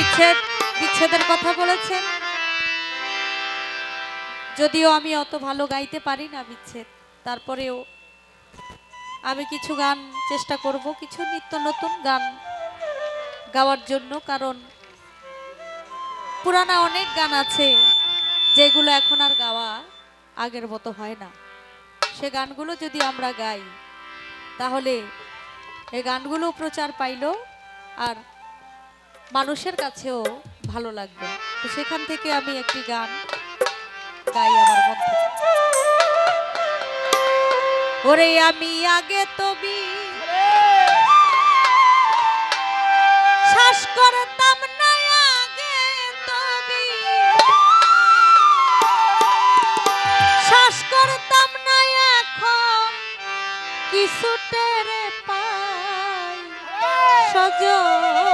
বিচ্ছেদ, বিচ্ছেদের কথা বলেছেন। যদিও আমি অত ভালো গাইতে পারি না বিচ্ছেদ, তারপরেও আমি কিছু গান চেষ্টা করব, কিছু নিত্য নতুন গান গাওয়ার জন্য, কারণ পুরানা অনেক গান আছে যেগুলো এখন আর গাওয়া আগের মতো হয় না। সে গানগুলো যদি আমরা গাই, তাহলে এই গানগুলো প্রচার পাইলো আর মানুষের কাছেও ভালো লাগবে। তো সেখান থেকে আমি একটি গান গাই আমার মধ্যে। ওরে আমি আগে তবি শ্বাস করতাম না, আগে তবি শ্বাস করতাম না, এখন কিছুতে রে পাই সজনী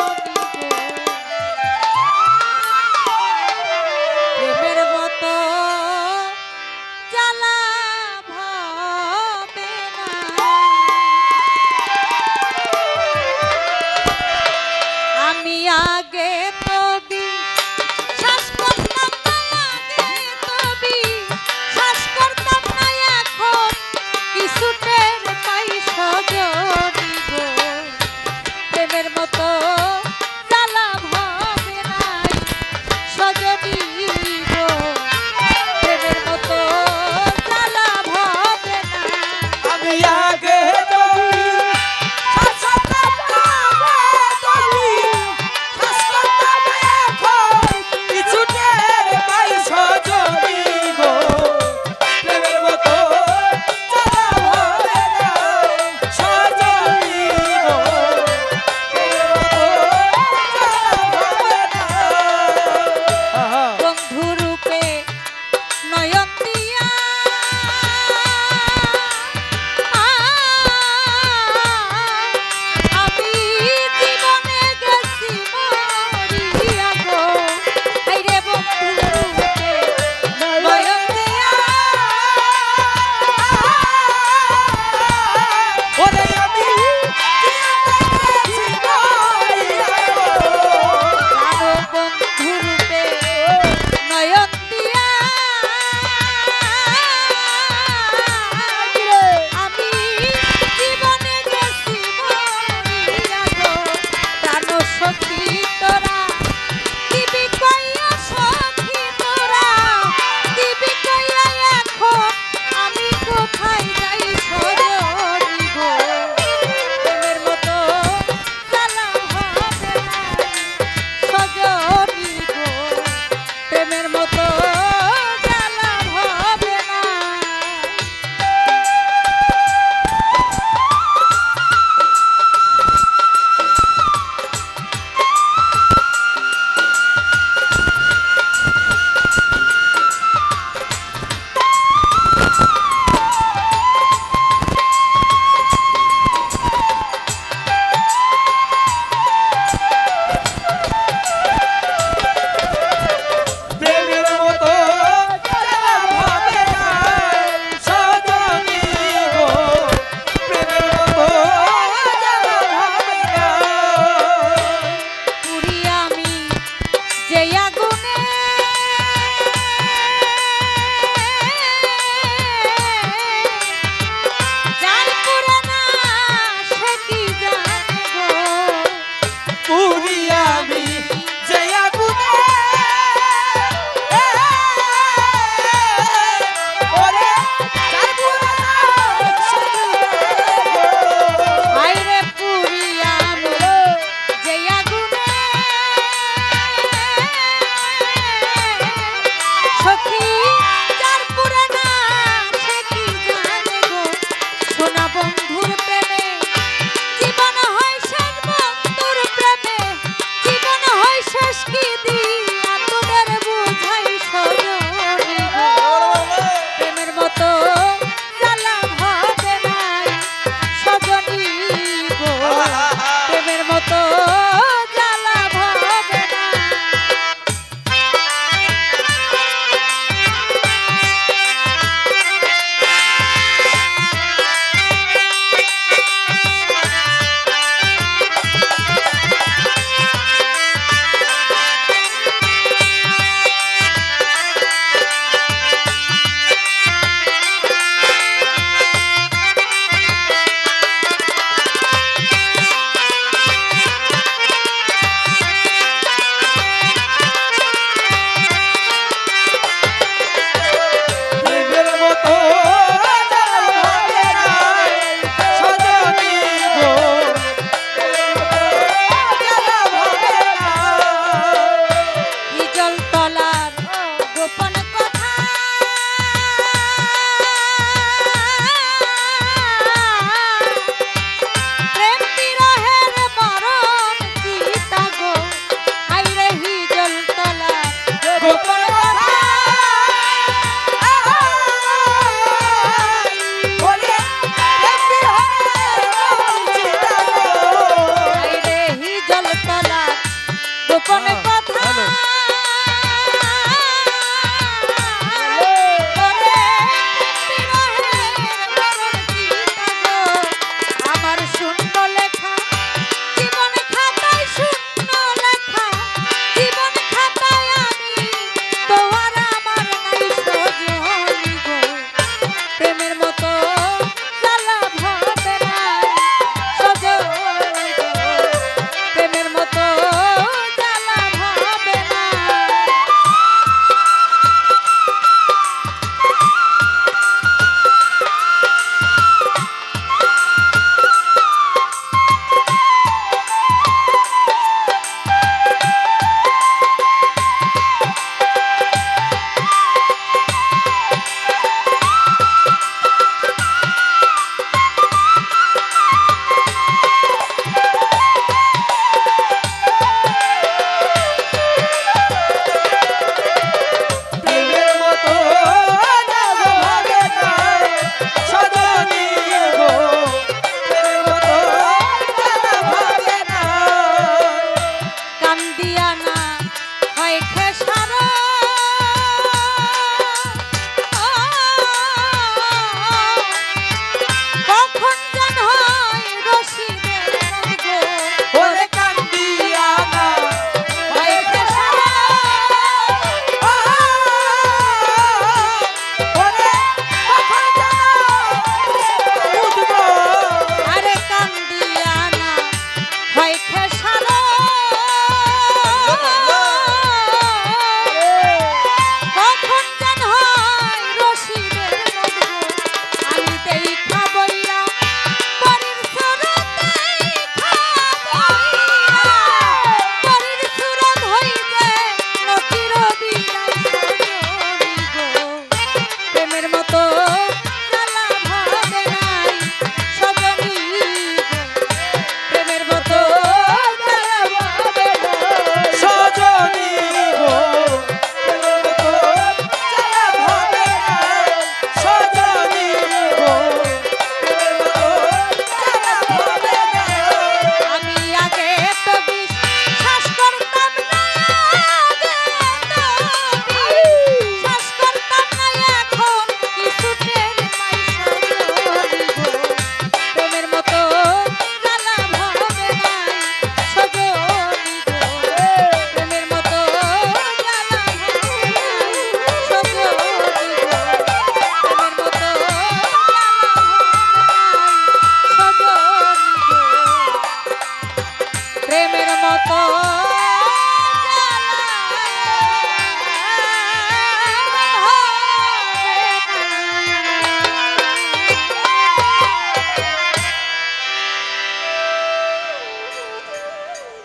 মতো